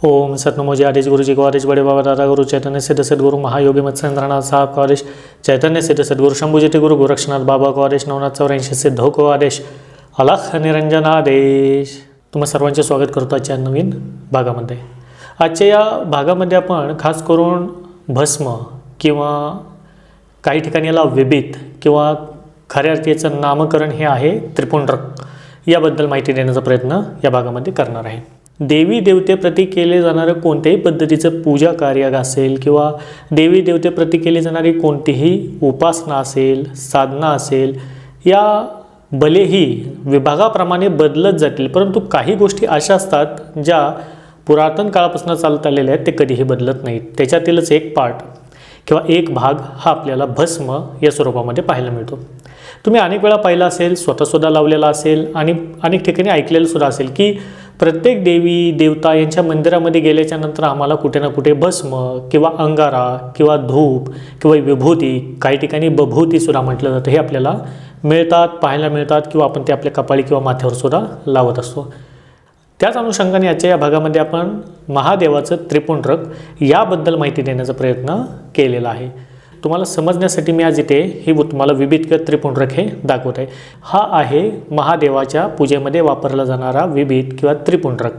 ओम सतनमोजी आदेश गुरुजी को बड़े बाबा दादा गुरु चैतन्य सिद्ध सद्गुरु महायोगी मत्स्येंद्रनाथ साहब को चैतन्य सिद्ध सद्गुरु शंभुजीते गुरु गोरक्षनाथ बाबा को नवनाथ चौऱ्याऐंशी सिद्ध को आदेश अलख निरंजनादेश तुम्हा सर्वांचे स्वागत करतो आजच्या नवीन भागामध्ये. आजच्या या भागामध्ये आपण खास करून भस्म किंवा काही ठिकाणी याला विबित किंवा खऱ्या अर्थीचं नामकरण हे आहे त्रिपुंड्रक याबद्दल माहिती देण्याचा प्रयत्न या भागामध्ये करणार आहे. देवी देवतेप्रती केले जाणारं कोणत्याही पद्धतीचं पूजा कार्य असेल किंवा देवी देवतेप्रती केली जाणारी कोणतीही उपासना असेल साधना असेल या भलेही विभागाप्रमाणे बदलत जातील परंतु काही गोष्टी अशा असतात ज्या पुरातन काळापासून चालत आलेल्या आहेत ते कधीही बदलत नाहीत. त्याच्यातीलच एक पार्ट किंवा एक भाग हा आपल्याला भस्म या स्वरूपामध्ये पाहायला मिळतो. तुम्ही अनेक वेळा पाहिला असेल स्वतःसुद्धा लावलेला असेल आणि अनेक ठिकाणी ऐकलेलं सुद्धा असेल की प्रत्येक देवी देवता यांच्या मंदिरामध्ये गेल्याच्यानंतर आम्हाला कुठे ना कुठे भस्म किंवा अंगारा किंवा धूप किंवा विभूती काही ठिकाणी बभूतीसुद्धा म्हटलं जातं. हे आपल्याला मिळतात पाहायला मिळतात किंवा आपण ते आपल्या कपाळी किंवा माथ्यावर सुद्धा लावत असतो. त्याच अनुषंगाने आजच्या या भागामध्ये आपण महादेवाचं त्रिपुंड्रक याबद्दल माहिती देण्याचा प्रयत्न केलेला आहे. तुम्हाला समजण्यासाठी मी आज इथे ही तुम्हाला विविध किंवा त्रिपुंड्रक हे दाखवत आहे. हा आहे महादेवाच्या पूजेमध्ये वापरला जाणारा विविध किंवा त्रिपुणरक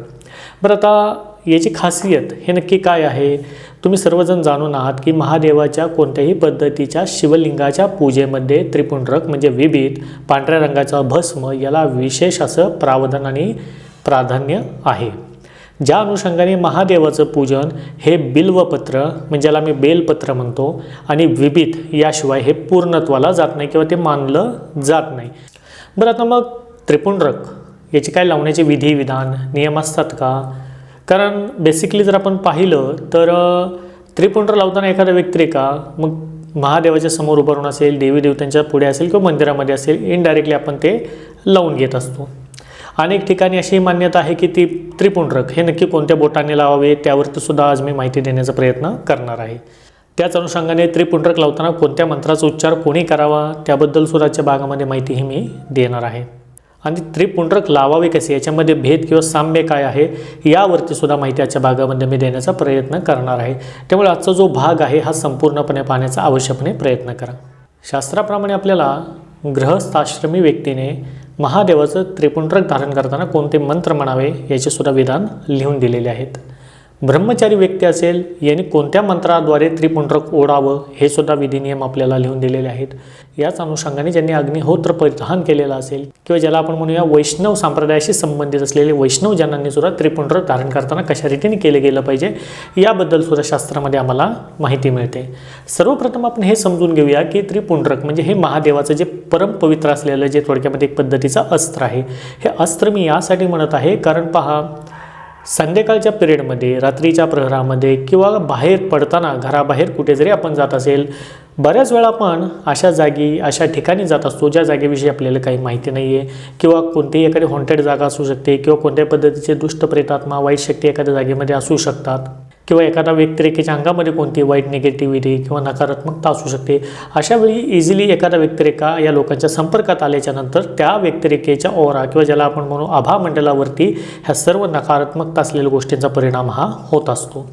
बरं आता याची खासियत हे नक्की काय आहे? तुम्ही सर्वजण जाणून आहात की महादेवाच्या कोणत्याही पद्धतीच्या शिवलिंगाच्या पूजेमध्ये त्रिपुणरक म्हणजे विविध पांढऱ्या रंगाचा भस्म याला विशेष असं प्रावधान आणि प्राधान्य आहे. ज्या अनुषंगाने महादेवाचं पूजन हे बिल्वपत्र म्हणजे ज्याला मी बेलपत्र म्हणतो आणि विभीत याशिवाय हे पूर्णत्वाला जात नाही किंवा ते मानलं जात नाही. बरं आता मग त्रिपुंड्रक याची काय लावण्याचे विधी विधान नियम असतात का? कारण बेसिकली जर आपण पाहिलं तर अ, त्रिपुंड्र लावताना एखादा व्यक्ती आहे का? मग महादेवाच्या समोर उभारून असेल देवी देवतांच्या पुढे असेल किंवा मंदिरामध्ये असेल इनडायरेक्टली आपण ते लावून घेत असतो. अनेक ठिकाणी अशी मान्यता आहे की ती त्रिपुंडरक हे नक्की कोणत्या बोटाने लावावे त्यावरती सुद्धा आज मी माहिती देण्याचा प्रयत्न करणार आहे. त्याच अनुषंगाने त्रिपुंडरक लावताना कोणत्या मंत्राचा उच्चार कोणी करावा त्याबद्दल सुद्धाच्या भागामध्ये माहितीही मी देणार आहे. आणि त्रिपुंड्रक लावावे कसे? याच्यामध्ये भेद किंवा साम्य काय आहे? यावरती सुद्धा माहिती आजच्या भागामध्ये मी देण्याचा प्रयत्न करणार आहे. त्यामुळे आजचा जो भाग आहे हा संपूर्णपणे पाहण्याचा आवश्यकपणे प्रयत्न करा. शास्त्राप्रमाणे आपल्याला ग्रहस्थाश्रमी व्यक्तीने महादेवाचं त्रिपुंड्रक धारण करताना कोणते मंत्र म्हणावे याचे सुद्धा विधान लिहून दिलेले आहेत. ब्रह्मचारी व्यक्ती असेल यांनी कोणत्या मंत्राद्वारे त्रिपुंड्रक ओढावं हे सुद्धा विधिनियम आपल्याला लिहून दिलेले आहेत. याच अनुषंगाने ज्यांनी अग्निहोत्र परिधान केलेलं असेल किंवा ज्याला आपण म्हणूया वैष्णव संप्रदायाशी संबंधित असलेले वैष्णव जनांनी सुद्धा त्रिपुंड्रक धारण करताना कशा रीतीने केलं गेलं पाहिजे याबद्दल सुद्धा शास्त्रामध्ये आम्हाला माहिती मिळते. सर्वप्रथम आपण हे समजून घेऊया की त्रिपुंड्रक म्हणजे हे महादेवाचं जे परमपवित्र असलेलं जे थोडक्यामध्ये एक पद्धतीचं अस्त्र आहे. हे अस्त्र मी यासाठी म्हणत आहे कारण पहा संध्याकाळच्या पिरियडमध्ये रात्रीच्या प्रहरामध्ये किंवा बाहेर पडताना घराबाहेर कुठे जरी आपण जात असेल बऱ्याच वेळा आपण अशा जागी अशा ठिकाणी जात असतो ज्या जागेविषयी आपल्याला काही माहिती नाही आहे किंवा कोणतीही एखादी हॉन्टेड जागा असू शकते किंवा कोणत्या पद्धतीचे दुष्ट प्रेतात्मा वाईट शक्ती एखाद्या जागेमध्ये असू शकतात. किंवा एखाद्या व्यक्तिरेखेच्या अंगामध्ये कोणती वाईट निगेटिव्हिटी किंवा नकारात्मकता असू शकते अशावेळी इझिली एखादा व्यक्तिरेखा या लोकांच्या संपर्कात आल्याच्यानंतर त्या व्यक्तिरेखेच्या ओरा किंवा ज्याला आपण म्हणू आभा मंडलावरती ह्या सर्व नकारात्मकता असलेल्या गोष्टींचा परिणाम हा होत असतो.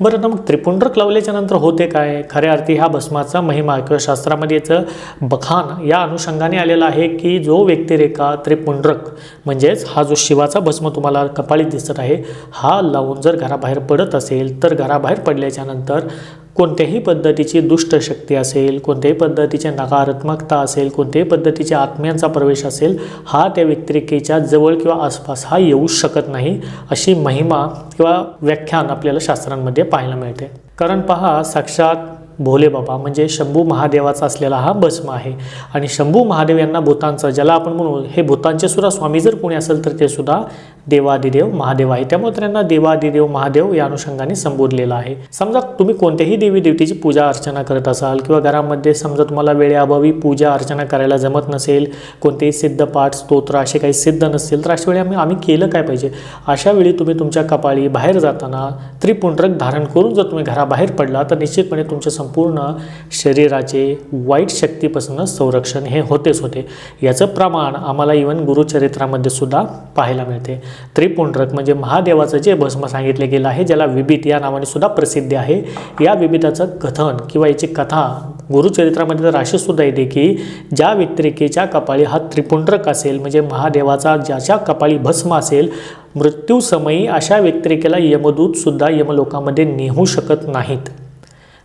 बरं आता मग त्रिपुंड्रक लावल्याच्या नंतर होते काय? खऱ्या अर्थी ह्या भस्माचा महिमा किंवा शास्त्रामध्ये याचं बखान या अनुषंगाने आलेलं आहे की जो व्यक्तिरेखा त्रिपुंड्रक म्हणजेच हा जो शिवाचा भस्म तुम्हाला कपाळीत दिसत आहे हा लावून जर घराबाहेर पडत असेल तर घराबाहेर पडल्याच्या नंतर कोणत्याही पद्धतीची दुष्ट शक्ती असेल कोणत्याही पद्धतीची नकारात्मकता असेल कोणत्याही पद्धतीच्या आत्म्यांचा प्रवेश असेल हा त्या व्यक्तिरेखेच्या जवळ किंवा आसपास हा येऊ शकत नाही अशी महिमा किंवा व्याख्यान आपल्याला शास्त्रांमध्ये पाहायला मिळते. कारण पहा साक्षात भोले बाबा म्हणजे शंभू महादेवाचा असलेला हा भस्म आहे. आणि शंभू महादेव यांना भूतांचं ज्याला आपण म्हणू हे भूतांचे सुद्धा स्वामी जर कोणी असेल तर ते सुद्धा देवादिदेव महादेव आहे. त्यामुळे त्यांना देवादिदेव महादेव या अनुषंगाने संबोधलेलं आहे. समजा तुम्ही कोणत्याही देवी देवतेची पूजा अर्चना करत असाल किंवा घरामध्ये समजा तुम्हाला वेळेअभावी पूजा अर्चना करायला जमत नसेल कोणतेही सिद्ध पाठ स्तोत्र असे काही सिद्ध नसेल तर अशा वेळी आम्ही आम्ही केलं काय पाहिजे? अशा वेळी तुम्ही तुमच्या कपाळी बाहेर जाताना त्रिपुंड्रक धारण करून जर तुम्ही घराबाहेर पडला तर निश्चितपणे तुमचे संपूर्ण संपूर्ण शरीराचे वाईट शक्तीपासून संरक्षण हे होतेच होते. याचं प्रमाण आम्हाला इवन गुरुचरित्रामध्ये सुद्धा पाहायला मिळते. त्रिपुंड्रक म्हणजे महादेवाचं जे भस्म सांगितले गेलं आहे ज्याला विबित या नावाने सुद्धा प्रसिद्धी आहे या विबिताचं कथन किंवा याची कथा गुरुचरित्रामध्ये तर अशी सुद्धा येते की ज्या व्यक्तिरेखेच्या कपाळी हा त्रिपुंड्रक असेल म्हणजे महादेवाचा ज्याच्या कपाळी भस्म असेल मृत्यूसमयी अशा व्यक्तिरेखेला यमदूत सुद्धा यमलोकामध्ये नेहू शकत नाहीत.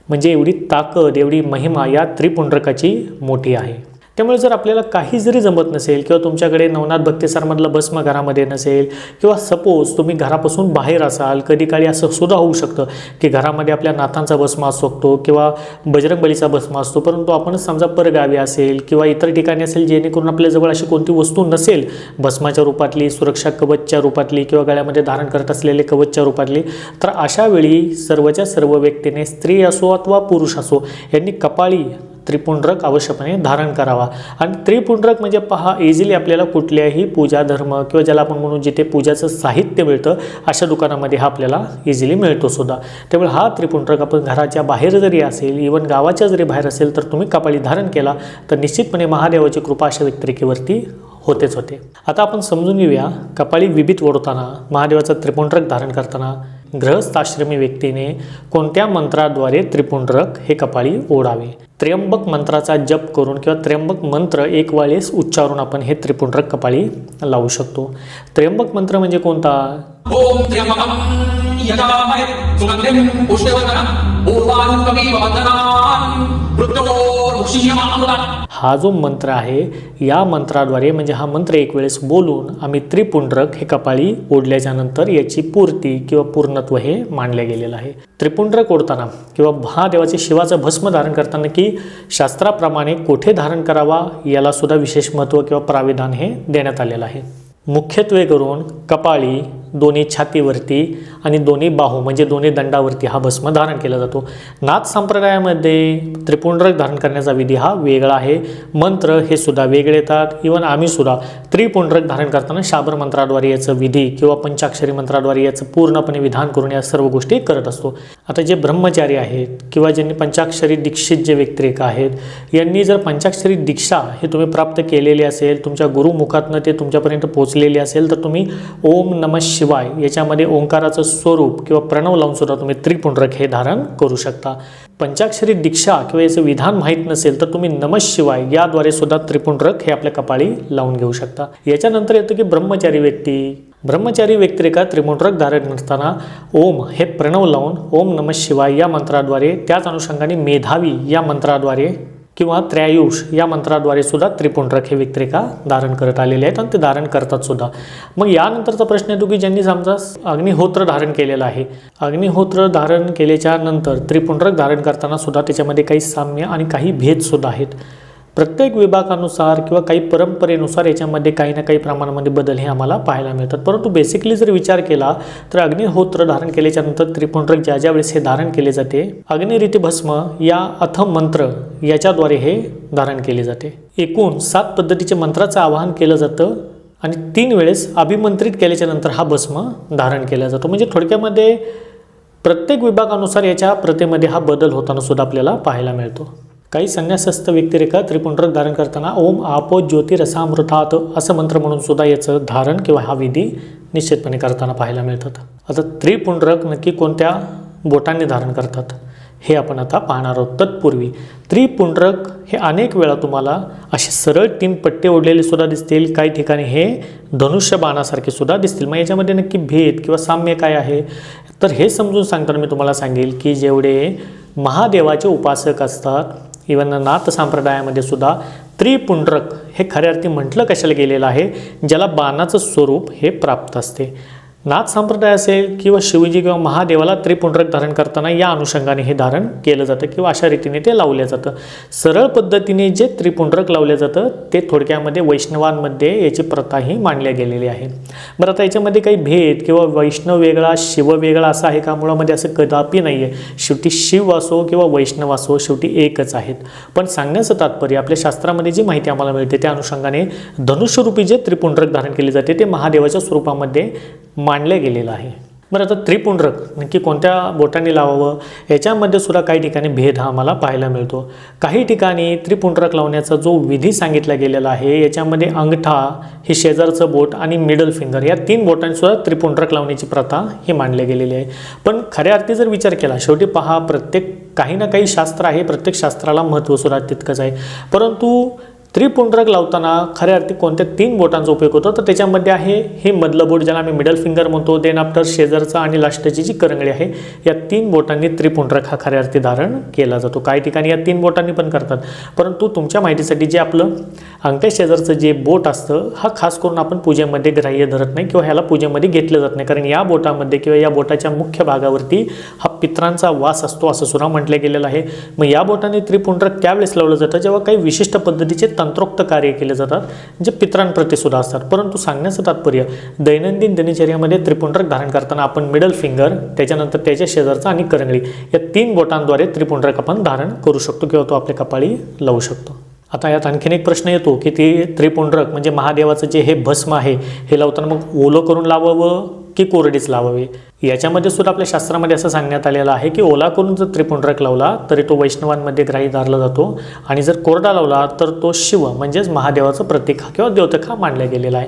म्हणजे एवढी ताकद एवढी महिमा या त्रिपुंड्रकाची मोठी आहे. त्यामुळे जर आपल्याला काही जरी जमत नसेल किंवा तुमच्याकडे नवनाथ भक्तेसरमधलं भस्म घरामध्ये नसेल किंवा सपोज तुम्ही घरापासून बाहेर असाल कधी काळी असं सुद्धा होऊ शकतं की घरामध्ये आपल्या नाथांचा भस्म असू शकतो किंवा बजरंगबलीचा भस्म असतो. परंतु आपण समजा परगावी असेल किंवा इतर ठिकाणी असेल जेणेकरून आपल्याजवळ अशी कोणती वस्तू नसेल भस्माच्या रूपातली सुरक्षा कवचच्या रूपातली किंवा गळ्यामध्ये धारण करत असलेले कवचच्या रूपातली तर अशा वेळी सर्वच्या सर्व व्यक्तीने स्त्री असो अथवा पुरुष असो यांनी कपाळी त्रिपुंड्रक अवश्यपणे धारण करावा. आणि त्रिपुंड्रक म्हणजे पहा इझिली आपल्याला कुठल्याही पूजा धर्म किंवा ज्याला आपण म्हणून जिथे पूजाचं साहित्य मिळतं अशा दुकानामध्ये हा आपल्याला इझिली मिळतो सुद्धा. त्यामुळे हा त्रिपुंड्रक आपण घराच्या बाहेर जरी असेल इवन गावाच्या जरी बाहेर असेल तर तुम्ही कपाळी धारण केला तर निश्चितपणे महादेवाची कृपा अशा व्यक्तिरेखेवरती होतेच होते. आता आपण समजून घेऊया कपाळी विभीत ओढताना महादेवाचं त्रिपुंड्रक धारण करताना ग्रहस्थाश्रमी व्यक्तीने कोणत्या मंत्राद्वारे त्रिपुंडरक हे कपाळी ओढावे? त्र्यंबक मंत्राचा जप करून किंवा त्र्यंबक मंत्र एक वेळेस उच्चारून आपण हे त्रिपुंडरक कपाळी लावू शकतो. त्र्यंबक मंत्र म्हणजे कोणता? ओम हा जो मंत्र आहे या मंत्राद्वारे म्हणजे हा मंत्र एक वेळेस बोलून आम्ही त्रिपुंड्रक हे कपाळी ओढल्याच्यानंतर याची पूर्ती किंवा पूर्णत्व हे मानले गेलेलं आहे. त्रिपुंड्रक ओढताना किंवा महादेवाचे शिवाचं भस्म धारण करताना की शास्त्राप्रमाणे कोठे धारण करावा याला सुद्धा विशेष महत्त्व किंवा प्राविधान हे देण्यात आलेलं आहे. मुख्यत्वे करून कपाळी दोन्ही छातीवरती आणि दोन्ही बाहू म्हणजे दोन्ही दंडावरती हा भस्म धारण केला जातो. नाथ संप्रदायामध्ये त्रिपुंडरक धारण करण्याचा विधी हा वेगळा आहे. मंत्र हे सुद्धा वेगळे येतात. इवन आम्ही सुद्धा त्रिपुंड्रक धारण करताना शाबर मंत्राद्वारे याचं विधी किंवा पंचाक्षरी मंत्राद्वारे याचं पूर्णपणे विधान करून या सर्व गोष्टी करत असतो. आता जे ब्रह्मचारी आहेत किंवा ज्यांनी पंचाक्षरी दीक्षित जे व्यक्तिरेखा आहेत यांनी जर पंचाक्षरी दीक्षा हे तुम्ही प्राप्त केलेली असेल तुमच्या गुरुमुखातनं ते तुमच्यापर्यंत पोहोचलेली असेल तर तुम्ही ओम नम शिवाय याच्यामध्ये ओंकाराचं स्वरूप किंवा प्रणव लावून सुद्धा तुम्ही त्रिपुंडरक हे धारण करू शकता. पंचाक्षरी दीक्षा किंवा याचं विधान माहीत नसेल तर तुम्ही नमः शिवाय याद्वारे सुद्धा त्रिपुंडरक हे आपल्या कपाळी लावून घेऊ शकता. याच्यानंतर येतं की ब्रह्मचारी व्यक्ती. ब्रह्मचारी व्यक्तिरेखा त्रिमुंडरक धारण करताना ओम हे प्रणव लावून ओम नमः शिवाय या मंत्राद्वारे त्याच अनुषंगाने मेधावी या मंत्राद्वारे किंवा त्रयायुष या मंत्राद्वारे सुद्धा त्रिपुंड्रक हे व्यक्तिरेखा धारण करत आलेले आहेत आणि ते धारण करतात सुद्धा. मग यानंतरचा प्रश्न येतो की ज्यांनी समजा अग्निहोत्र धारण केलेलं आहे अग्निहोत्र धारण केल्याच्यानंतर त्रिपुंड्रक धारण करताना सुद्धा त्याच्यामध्ये काही साम्य आणि काही भेद सुद्धा आहेत. प्रत्येक विभागानुसार किंवा काही परंपरेनुसार याच्यामध्ये काही ना काही प्रमाणामध्ये बदल हे आम्हाला पाहायला मिळतात. परंतु बेसिकली जर विचार केला तर अग्निहोत्र धारण केल्याच्यानंतर त्रिपुंड्रक ज्या ज्या वेळेस हे धारण केले जाते अग्निरीती भस्म या अथम मंत्र याच्याद्वारे हे धारण केले जाते. एकूण सात पद्धतीचे मंत्राचं आवाहन केलं जातं आणि तीन वेळेस अभिमंत्रित केल्याच्यानंतर हा भस्म धारण केला जातो. म्हणजे थोडक्यामध्ये प्रत्येक विभागानुसार याच्या प्रतेमध्ये हा बदल होताना सुद्धा आपल्याला पाहायला मिळतो. काही संन्यासस्थ व्यक्तिरेखा त्रिपुंडरक धारण करताना ओम आपो ज्योतिरसामृतात असं मंत्र म्हणून सुद्धा याचं धारण किंवा हा विधी निश्चितपणे करताना पाहायला मिळतात. आता त्रिपुंडरक नक्की कोणत्या बोटांनी धारण करतात? हे आपण आता पाहणार आहोत. तत्पूर्वी त्रिपुंड्रक हे अनेक वेळा तुम्हाला असे सरळ तीन पट्टे ओढलेले सुद्धा दिसतील. काही ठिकाणी हे धनुष्य बाणासारखे सुद्धा दिसतील. मग याच्यामध्ये नक्की भेद किंवा साम्य काय आहे? तर हे समजून सांगताना मी तुम्हाला सांगेल की जेवढे महादेवाचे उपासक असतात इवन नाथ संप्रदायामध्ये सुद्धा त्रिपुंड्रक हे खऱ्या अर्थी म्हटलं कशाला गेलेलं आहे? ज्याला बाणाचं स्वरूप हे प्राप्त असते. नाथ संप्रदाय असेल किंवा शिवजी किंवा महादेवाला त्रिपुंड्रक धारण करताना या अनुषंगाने हे धारण केलं जातं किंवा अशा रीतीने ते लावलं जातं. सरळ पद्धतीने जे त्रिपुंड्रक लावलं जातं ते थोडक्यामध्ये वैष्णवांमध्ये याची प्रथा ही मांडल्या गेलेली आहे. बरं आता याच्यामध्ये काही भेद किंवा वैष्णव वेगळा शिव वेगळा असा आहे का? मुळामध्ये असं कदापि नाही आहे शेवटी शिव असो किंवा वैष्णव असो शेवटी एकच आहेत. पण सांगण्याचं तात्पर्य आपल्या शास्त्रामध्ये जी माहिती आम्हाला मिळते त्या अनुषंगाने धनुष्यरूपी जे त्रिपुंड्रक धारण केले जाते ते महादेवाच्या स्वरूपामध्ये मांडले गेलेलं आहे. बरं आता त्रिपुंड्रक नक्की कोणत्या बोटांनी लावावं? याच्यामध्ये सुद्धा काही ठिकाणी भेद हा आम्हाला पाहायला मिळतो. काही ठिकाणी त्रिपुंड्रक लावण्याचा जो विधी सांगितला गेलेला आहे याच्यामध्ये अंगठा हे शेजारचं बोट आणि मिडल फिंगर या तीन बोटांसुद्धा त्रिपुंडरक त्रिपुंड्रक लावण्याची प्रथा ही मांडली गेलेली आहे. पण खऱ्या अर्थी जर विचार केला शेवटी पहा प्रत्येक काही ना काही शास्त्र आहे प्रत्येक शास्त्राला महत्त्व सुद्धा तितकंच आहे. परंतु त्रिपुंड्रक लावताना खऱ्या अर्थी कोणत्या तीन बोटांचा उपयोग होतो? तर त्याच्यामध्ये आहे हे मधलं बोट ज्याला आम्ही मिडल फिंगर म्हणतो देन आफ्टर शेजारचा आणि लास्टची जी करंगळी आहे या तीन बोटांनी त्रिपुंड्रक हा खऱ्या अर्थी धारण केला जातो. काही ठिकाणी या तीन बोटांनी पण करतात. परंतु तुमच्या माहितीसाठी जे आपलं अंगठ्या शेजारचं जे बोट असतं हा खास करून आपण पूजेमध्ये ग्राह्य धरत नाही किंवा ह्याला पूजेमध्ये घेतलं जात नाही. कारण या बोटामध्ये किंवा या बोटाच्या मुख्य भागावरती हा पित्रांचा वास असतो असं सुद्धा म्हटलं गेलेलं आहे. मग या बोटाने त्रिपुंडरक त्यावेळेस लावलं जातं जेव्हा काही विशिष्ट पद्धतीचे तंत्रोक्त कार्य केले जातात जे पित्रांप्रतीसुद्धा असतात. परंतु सांगण्याचं तात्पर्य दैनंदिन दिनचर्यामध्ये त्रिपुंड्रक धारण करताना आपण मिडल फिंगर त्याच्यानंतर त्याच्या शेजारचा आणि करंगळी या तीन बोटांद्वारे त्रिपुंड्रक आपण धारण करू शकतो किंवा तो आपल्या कपाळी लावू शकतो. आता यात आणखीन एक प्रश्न येतो की ते त्रिपुंड्रक म्हणजे महादेवाचं जे हे भस्म आहे हे लावताना मग ओलं करून लावावं? की कोरडीच लावावी. याच्यामध्ये सुद्धा आपल्या शास्त्रामध्ये असं सांगण्यात आलेलं आहे की ओला करून जर त्रिपुंड्रक लावला तरी तो वैष्णवांमध्ये ग्राही धरला जातो. आणि जर कोरडा लावला तर तो शिव म्हणजेच महादेवाचं प्रतीक हा किंवा द्योतक हा मानला गेलेला आहे.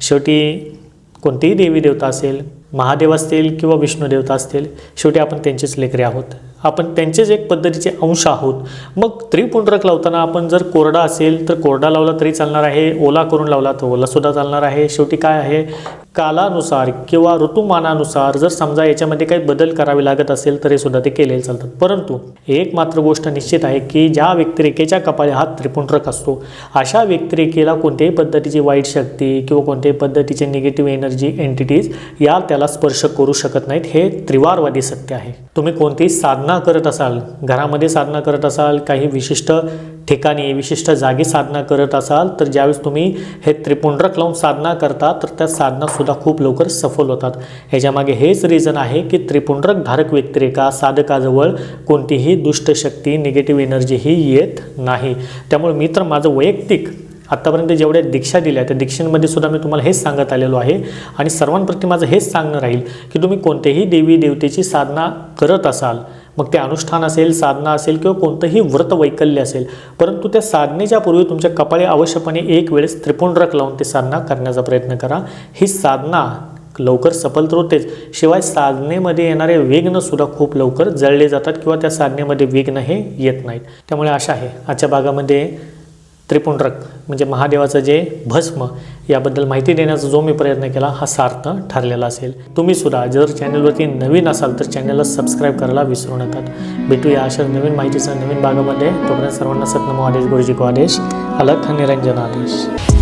शेवटी कोणतीही देवी देवता असेल महादेव असतील किंवा विष्णू देवता असतील शेवटी आपण त्यांचेच लेकरे आहोत. आपण त्यांचेच एक पद्धतीचे अंश आहोत. मग त्रिपुंड्रक लावताना आपण जर कोरडा असेल तर कोरडा लावला तरी चालणार आहे ओला करून लावला तर ओलासुद्धा चालणार आहे. शेवटी काय आहे? कालानुसार किंवा ऋतुमानानुसार जर समजा याच्यामध्ये काही बदल करावे लागत असेल तरी सुद्धा ते केलेले चालतात. परंतु एक मात्र गोष्ट निश्चित आहे की ज्या व्यक्तिरेखेच्या कपाळी हा त्रिपुंड्रक असतो अशा व्यक्तिरेखेला कोणत्याही पद्धतीची वाईट शक्ती किंवा कोणत्याही पद्धतीचे निगेटिव्ह एनर्जी एंटिटीज या त्याला स्पर्श करू शकत नाहीत. हे त्रिवारवादी सत्य आहे. तुम्ही कोणतीही साधना करत असाल घरामध्ये साधना करत असाल काही विशिष्ट ठिकाणी विशिष्ट जागी साधना करत असाल तर ज्यावेळेस तुम्ही हे त्रिपुंड्रक लावून साधना करता तर त्या साधनासुद्धा खूप लवकर सफल होतात. ह्याच्यामागे हेच रिझन आहे की त्रिपुंड्रक धारक व्यक्तिरेखा साधकाजवळ कोणतीही दुष्टशक्ती निगेटिव्ह एनर्जी ही येत नाही. त्यामुळे मी तर माझं वैयक्तिक आत्तापर्यंत जेवढ्या दीक्षा दिल्या त्या दीक्षेमध्ये सुद्धा मी तुम्हाला हेच सांगत आलेलो आहे. आणि सर्वांप्रती माझं हेच सांगणं राहील की तुम्ही कोणत्याही देवी देवतेची साधना करत असाल मग ते अनुष्ठान असेल साधना असेल किंवा कोणतंही व्रत वैकल्य असेल परंतु त्या साधनेच्या पूर्वी तुमच्या कपाळी अवश्यपणे एक वेळेस त्रिपुंड्रक लावून ते साधना करण्याचा प्रयत्न करा. ही साधना लवकर सफल तर होतेच शिवाय साधनेमध्ये येणारे विघ्नसुद्धा खूप लवकर जळले जातात किंवा त्या साधनेमध्ये विघ्न हे येत नाहीत. त्यामुळे आशा आहे. आजच्या भागामध्ये त्रिपुंडरक म्हणजे महादेवाचं जे भस्म याबद्दल माहिती देण्याचा जो मी प्रयत्न केला हा सार्थ ठरलेला असेल. तुम्ही सुद्धा जर चॅनलवरती नवीन असाल तर चॅनलला सबस्क्राईब करायला विसरू नका. भेटूया अशा नवीन माहितीचा नवीन भागामध्ये. तोपर्यंत सर्वांना सतनमो आदेश गुरुजी को आदेश अलख निरंजन आदेश.